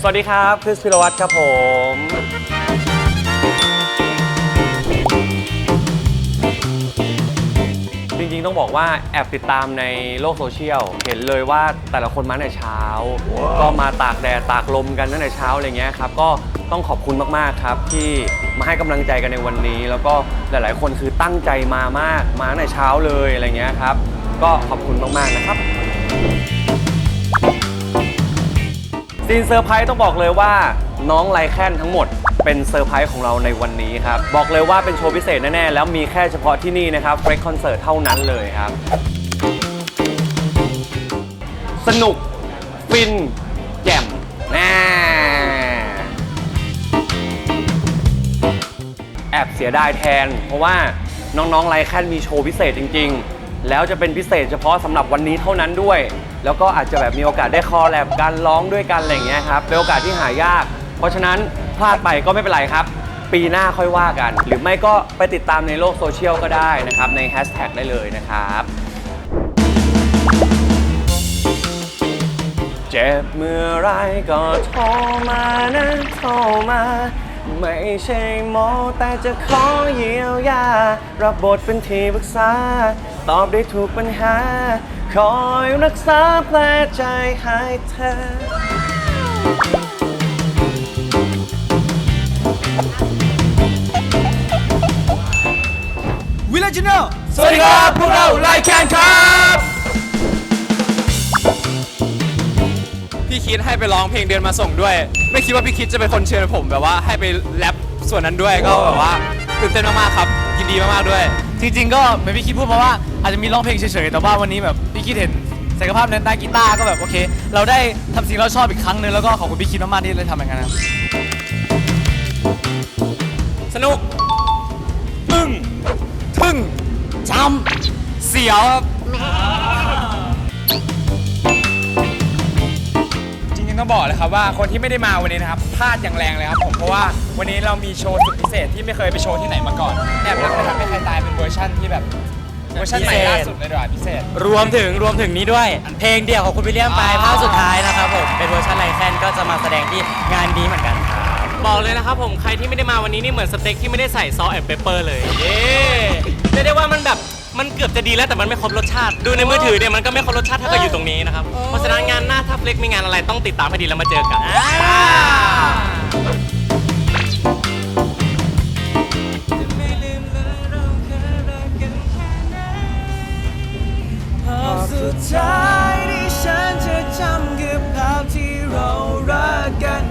สวัสดีครับคริสพิรวัตรครับผม จริงๆต้องบอกว่าแอบติดตามในโลกโซเชียล เห็นเลยว่าแต่ละคนมาตั้งแต่เช้า ก็มาตากแดดตากลมกันตั้งแต่เช้าอะไรเงี้ยครับ ก็ต้องขอบคุณมากๆครับ ที่มาให้กำลังใจกันในวันนี้ แล้วก็หลายๆ คนคือตั้งใจมามาก มาตั้งแต่เช้าเลยอะไรเงี้ยครับ ก็ขอบคุณมากๆนะครับ ซีนเซอร์ไพรส์ต้องบอกเลยว่าน้องไลแคนทั้งหมด เป็นเซอร์ไพรส์ของเราในวันนี้ครับ บอกเลยว่าเป็นโชว์พิเศษแน่ ๆ แล้วมีแค่เฉพาะที่นี่นะครับเฟรคคอนเสิร์ตเท่านั้นเลยครับ สนุก ฟิน แจ่มแน่แอบเสียดายแทน เพราะว่าน้องๆไลแคนมีโชว์พิเศษจริง ๆ แล้วจะเป็นพิเศษเฉพาะสำหรับวันนี้เท่านั้นด้วย แล้วก็อาจจะแบบมีโอกาสได้คอแลบกันร้องด้วยกันอะไรอย่างเงี้ยครับเป็นโอกาสที่หายาก เพราะฉะนั้นพลาดไปก็ไม่เป็นไรครับ ปีหน้าค่อยว่ากัน หรือไม่ก็ไปติดตามในโลกโซเชียลก็ได้นะครับในแฮชแท็กได้เลยนะครับเจ็บเมื่อไรก็โทรมานะโทรมา ไม่ใช่หมอแต่จะขอเยียวยา รับบทเป็นที่ปรึกษา ตอบได้ถูกปัญหา คอยรักษาแผลใจให้เธอ วิลเลจเนอร์สวัสดีครับ พวกเราไลแคนครับ คิดให้ไปร้องเพลงเดินมาส่งด้วย ไม่คิดว่าพี่คิดจะเป็นคนเชิญผมแบบว่าให้ไปแรปส่วนนั้นด้วยก็แบบว่าตื่นเต้นมากๆครับยินดีมากๆด้วย จริงๆก็เหมือนพี่คิดพูดมาว่าอาจจะมีร้องเพลงเฉยๆแต่ว่าวันนี้แบบพี่คิดเห็นศักยภาพในด้านกีตาร์ก็แบบโอเค เราได้ทำสิ่งที่เราชอบอีกครั้งหนึงแล้วก็ขอบคุณพี่คิดมากๆที่ได้ทำอย่างนั้นครับ สนุกอึ้งทึ่งจำเสียวครับ บอกเลยครับว่าคนที่ไม่ได้มาวันนี้นะครับพลาดอย่างแรงเลยครับผมเพราะว่าวันนี้เรามีโชว์สุดพิเศษที่ไม่เคยไปโชว์ที่ไหนมาก่อนแอบรักไม่ทำให้ใครตายเป็นเวอร์ชั่นที่แบบเวอร์ชันใหม่ล่าสุดเลยดีกว่าพิเศษ รวมถึงรวมถึงนี้ด้วย เพลงเดี่ยวของคุณวิลเลียมไปภาคสุดท้ายนะครับผมเป็นเวอร์ชันไลแคนก็จะมาแสดงที่งานนี้เหมือนกันครับบอกเลยนะครับผมใครที่ไม่ได้มาวันนี้นี่เหมือนสเต็กที่ไม่ได้ใส่ซอสแอนเปเปอร์เลยเย้เรียกได้ว่ามันแบบ มันเกือบจะดีแล้วแต่มันไม่ครบรสชาติ ดูในมือถือเนี่ยมันก็ไม่ครบรสชาติเท่ากับอยู่ตรงนี้นะครับ เพราะฉะนั้นงานหน้าถ้าเฟล็กมีงานอะไรต้องติดตามให้ดีแล้วมาเจอกันสุดท้ายที่ฉันจะจำคือภาพที่เรารักกัน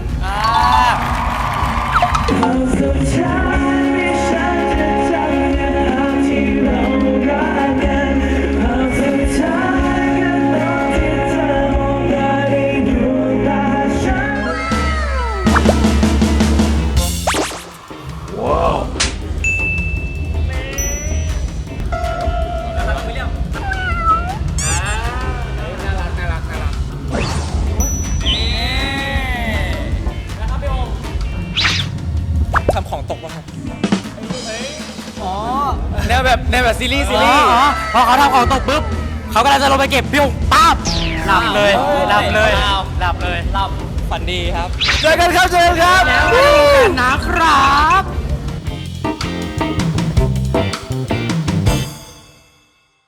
ท วแบบแนวแบบซีรีส์ซีรีส์พอเขาทำของตกปุ๊บเขาก็จะลงไปเก็บปิ้วปั๊บหลับเลยหลับเลยหลับเลยหลับฝันดีครับ เจอกันครับเจอกันครับแล้วนะครับ